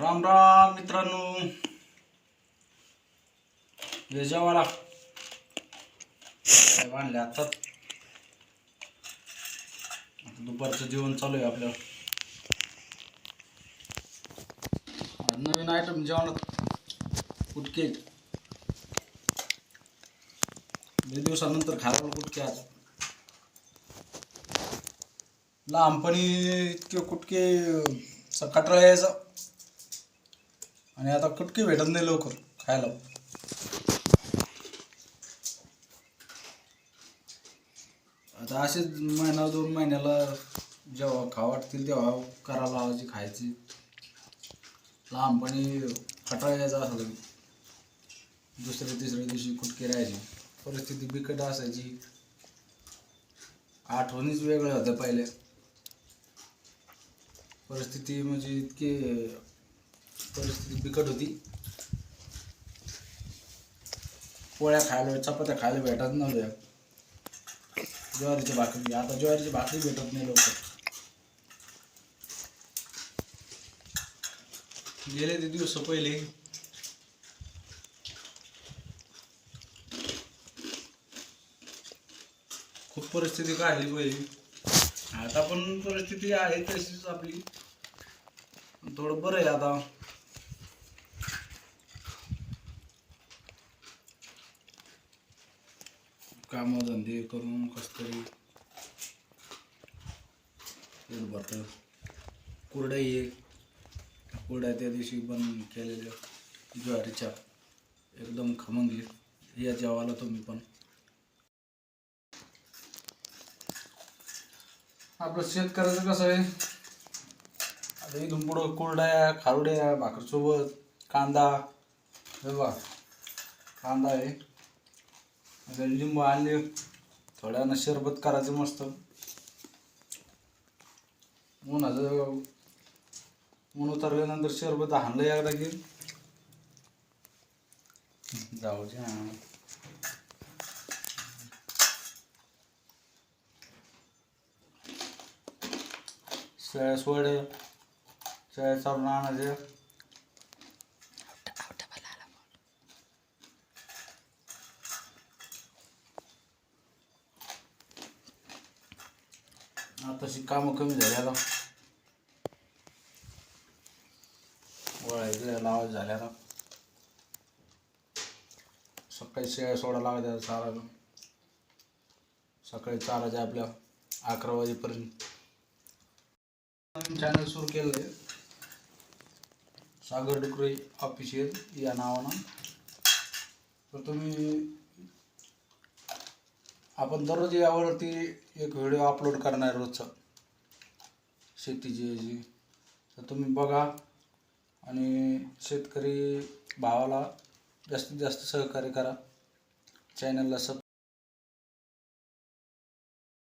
राम राम मित्रांनो. हे जेवायला बांधले आता? दुपारचं जेवण चालू आहे आपलं. नवीन आयटम जेवणात कुटके. दोन दिवसानंतर खायला कुटके आज. लहानपणी इतके कुटके सकाळ यायचं आणि आता कटकी भेटत नाही लवकर खायला. आता असेच महिना दोन महिन्याला जेव्हा खा वाटतील तेव्हा करायला लावायची खायची. लहानपणी खटाळा यायचा असं दुसऱ्या तिसऱ्या दिवशी कुटकी राहायची. परिस्थिती बिकट असायची. आठवणीच वेगळ्या होत्या पहिल्या. परिस्थिती म्हणजे इतकी परिस्थिती बिकट होती. पोळ्या खायला चपात्या खायला भेटत नव्हत्या. ज्वारीची भाकरी. आता ज्वारीची भाकरी भेटत नाही लोक गेले ते दिवस पहिले. खूप परिस्थिती काढली पहिली. आता पण परिस्थिती आहे तशीच आपली. थोडं बरं आहे आता. काम धंदे करून कस तरी पोट भरतं. कुरड्या ये कुरड्या त्या दिवशी बंद केलेल्या. ज्वारीच्या. एकदम खमंगली या जेवायला तुम्ही पण. आपलं शेतकऱ्याचं कसं आहे? आता इथून पुढं कुरड्या खारुड्या भाकरसोबत कांदा. हे बघा. कांदा आहे. लिंबू आणले थोड्यानं शरबत करायचं मस्त. उन्हाचं ऊन उतरल्यानंतर शरबत हाणलं एकदा की. जाऊ दे हा. शेळ्या सोड्या शेळ्या चालून आणायच्या. आताशी कामं कमी झाल्याला आता. वळायचं लावायचं झाल्या सकाळी शेळ्या सोडा लावायच्या चारा सकाळी चारायच्या आपल्या अकरा वाजेपर्यंत. चॅनल सुरू केलं आहे. सागर डुकरे ऑफिशियल या नावानं. तर तुम्ही आपण दररोज यावरती एक व्हिडिओ अपलोड करणार रोजचा. शेतीची याची. तर तुम्ही बघा आणि शेतकरी भावाला जास्तीत जास्त सहकार्य करा. चॅनलला सब